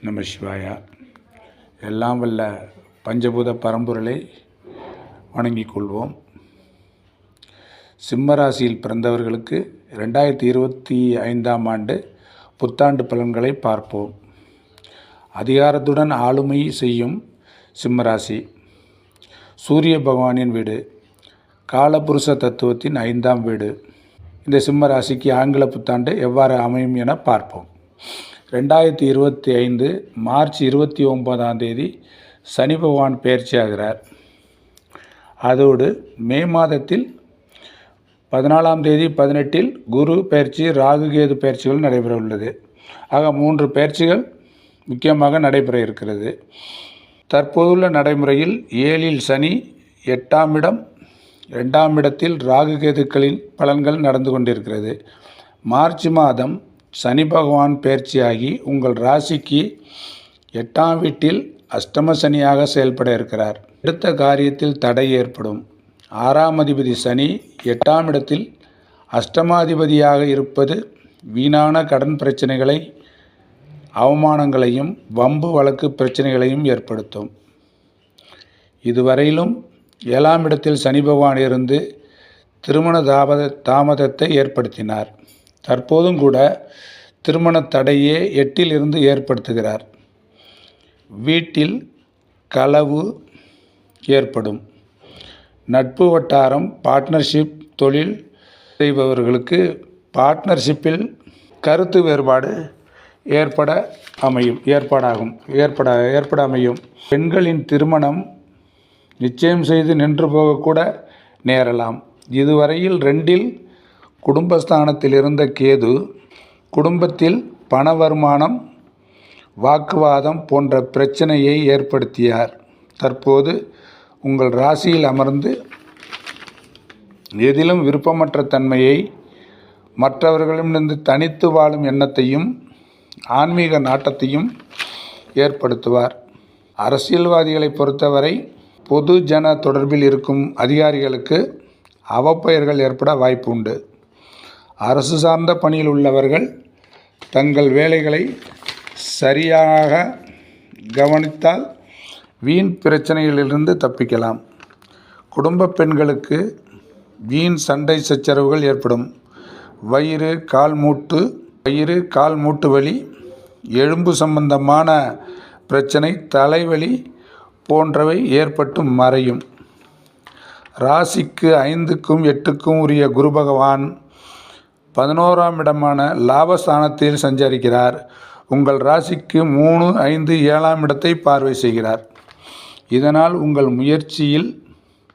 நம சிவாயா. எல்லாம் வல்ல பஞ்சபூத பரம்பொருளை வணங்கிக் கொள்வோம். சிம்மராசியில் பிறந்தவர்களுக்கு ரெண்டாயிரத்தி இருபத்தி ஐந்தாம் ஆண்டு புத்தாண்டு பலன்களை பார்ப்போம். அதிகாரத்துடன் ஆளுமை செய்யும் சிம்மராசி. சூரிய பகவானின் வீடு காலபுருஷ தத்துவத்தின் ஐந்தாம் வீடு. இந்த சிம்ம ராசிக்கு ஆங்கில புத்தாண்டு எவ்வாறு அமையும் என பார்ப்போம். ரெண்டாயிரத்தி இருபத்தி ஐந்து மார்ச் இருபத்தி ஒன்பதாம் தேதி சனி பகவான் பயிற்சியாகிறார் அதோடு மே மாதத்தில் பதினாலாம் தேதி பதினெட்டில் குரு பயிற்சி ராகு கேது பயிற்சிகள் நடைபெற உள்ளது ஆக மூன்று பயிற்சிகள் முக்கியமாக நடைபெற இருக்கிறது தற்போதுள்ள நடைமுறையில் ஏழில் சனி எட்டாம் இடம் ரெண்டாம் இடத்தில் ராகுகேதுக்களின் பலன்கள் நடந்து கொண்டிருக்கிறது. மார்ச் மாதம் சனி பகவான் பயிற்சியாகி உங்கள் ராசிக்கு எட்டாம் வீட்டில் அஷ்டம சனியாக செயல்பட இருக்கிறார். எடுத்த காரியத்தில் தடை ஏற்படும். ஆறாம் அதிபதி சனி எட்டாம் இடத்தில் அஷ்டமாதிபதியாக இருப்பது வீணான கடன் பிரச்சனைகளை அவமானங்களையும் வம்பு வழக்கு பிரச்சனைகளையும் ஏற்படுத்தும். இதுவரையிலும் ஏழாம் இடத்தில் சனி பகவான் இருந்து திருமண தாமத தாமதத்தை ஏற்படுத்தினார். தற்போதும் கூட திருமண தடையே எட்டிலிருந்து ஏற்படுத்துகிறார். வீட்டில் களவு ஏற்படும். நட்பு வட்டாரம் பார்ட்னர்ஷிப் தொழில் செய்பவர்களுக்கு பார்ட்னர்ஷிப்பில் கருத்து வேறுபாடு ஏற்பட அமையும் ஏற்பாடாகும் ஏற்பட ஏற்பட அமையும். பெண்களின் திருமணம் நிச்சயம் செய்து நின்று போகக்கூட நேரலாம். இதுவரையில் ரெண்டில் குடும்பஸ்தானத்தில் இருந்த கேது குடும்பத்தில் பண வருமானம் வாக்குவாதம் போன்ற பிரச்சனையை ஏற்படுத்தியார். தற்போது உங்கள் ராசியில் அமர்ந்து எதிலும் விருப்பமற்ற தன்மையை மற்றவர்களிடமிருந்து தனித்து வாழும் எண்ணத்தையும் ஆன்மீக நாட்டத்தையும் ஏற்படுத்துவார். அரசியல்வாதிகளை பொறுத்தவரை பொது ஜன தொடர்பில் இருக்கும் அதிகாரிகளுக்கு அவப்பெயர்கள் ஏற்பட வாய்ப்பு உண்டு அரசு சார்ந்த பணியில் உள்ளவர்கள் தங்கள் வேலைகளை சரியாக கவனித்தால் வீண் பிரச்சனைகளிலிருந்து தப்பிக்கலாம். குடும்ப பெண்களுக்கு வீண் சண்டை சச்சரவுகள் ஏற்படும். வயிறு கால் மூட்டு வயிறு கால் மூட்டு வலி எலும்பு சம்பந்தமான பிரச்சனை தலைவலி போன்றவை ஏற்பட்டு மறையும். ராசிக்கு ஐந்துக்கும் எட்டுக்கும் உரிய குரு பகவான் பதினோராம் இடமான லாபஸ்தானத்தில் சஞ்சரிக்கிறார். உங்கள் ராசிக்கு மூணு ஐந்து ஏழாம் இடத்தை பார்வை செய்கிறார். இதனால் உங்கள் முயற்சியில்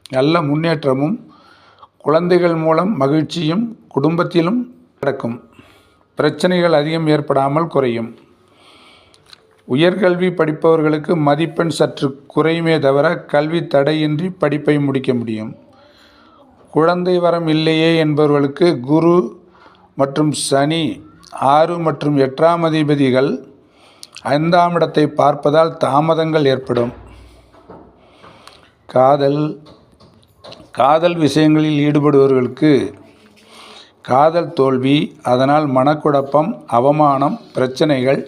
நல்ல முன்னேற்றமும் குழந்தைகள் மூலம் மகிழ்ச்சியும் குடும்பத்திலும் நடக்கும். பிரச்சனைகள் அதிகம் ஏற்படாமல் குறையும். உயர்கல்வி படிப்பவர்களுக்கு மதிப்பெண் சற்று குறையுமே தவிர கல்வி தடையின்றி படிப்பை முடிக்க முடியும். குழந்தை வரம் இல்லையே என்பவர்களுக்கு குரு மற்றும் சனி ஆறு மற்றும் எட்டாம் அதிபதிகள் ஐந்தாம் இடத்தை பார்ப்பதால் தாமதங்கள் ஏற்படும். காதல் காதல் விஷயங்களில் ஈடுபடுபவர்களுக்கு காதல் தோல்வி அதனால் மனக்குழப்பம் அவமானம் பிரச்சனைகள்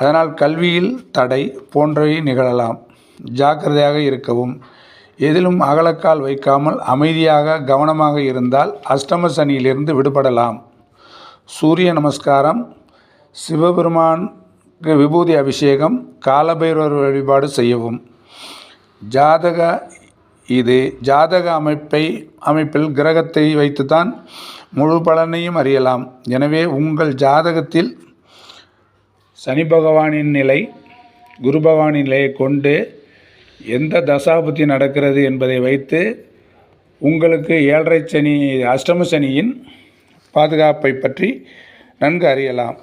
அதனால் கல்வியில் தடை போன்றவை நிகழலாம். ஜாக்கிரதையாக இருக்கவும் எதிலும் அகலக்கால் வைக்காமல் அமைதியாக கவனமாக இருந்தால் அஷ்டம சனியிலிருந்து விடுபடலாம். சூரிய நமஸ்காரம் சிவபெருமானுக்கு விபூதி அபிஷேகம் காலபைரவர் வழிபாடு செய்யவும். ஜாதக இது ஜாதக அமைப்பை அமைப்பில் கிரகத்தை வைத்துத்தான் முழு பலனையும் அறியலாம். எனவே உங்கள் ஜாதகத்தில் சனி பகவானின் நிலை குரு பகவானின் நிலையை கொண்டு எந்த தசாபுத்தி நடக்கிறது என்பதை வைத்து உங்களுக்கு ஏழரை சனி அஷ்டம சனியின் பாதுகாப்பை பற்றி நன்கு அறியலாம்.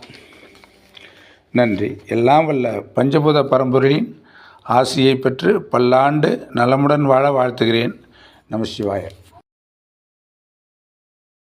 நன்றி. எல்லாம் வல்ல பஞ்சபூத பரம்பொருளின் ஆசியை பெற்று பல்லாண்டு நலமுடன் வாழ வாழ்த்துகிறேன். நம